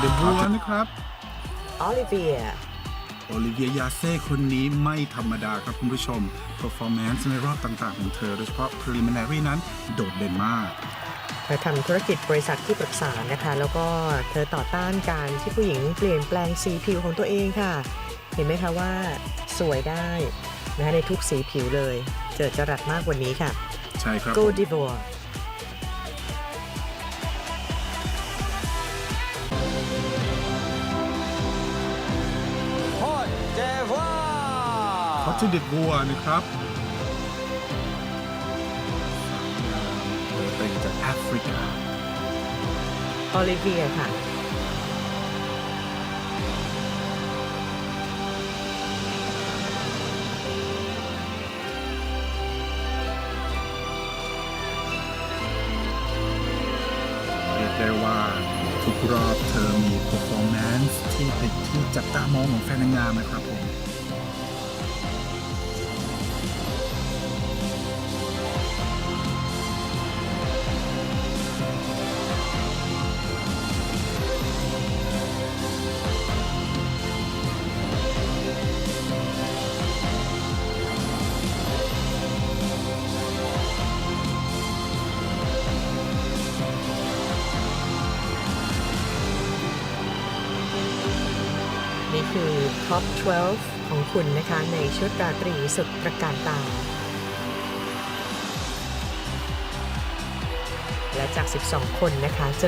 เดบัวนะครับ ออลิเวีย โอลิเวียยาเซ่คนนี้ไม่ธรรมดาครับคุณผู้ชม performance ในรอบต่างๆ ของเธอ โดยเฉพาะ preliminary นั้นโดดเด่นมาก เธอทำธุรกิจบริษัทที่ปรึกษานะคะ แล้วก็เธอต่อต้านการที่ผู้หญิงเปลี่ยนแปลงสีผิวของตัวเองค่ะ เห็นไหมคะว่าสวยได้นะคะในทุกสีผิวเลย เจอจรัสมากกว่านี้ค่ะ ใช่ครับ Go ผม d i v o r เขาจะเด็ดบัวนะครับเธอเป็นจากแอฟริกาออลิเวียค่ะ เรียกได้ว่าทุกรอบเธอมี performance ที่เป็นที่จับตามองของแฟนนางงามนะครับผม นี่คือท็อป 12 ของคุณนะคะในชุดราตรีสุดประการตา และจาก 12 คนนะคะจะ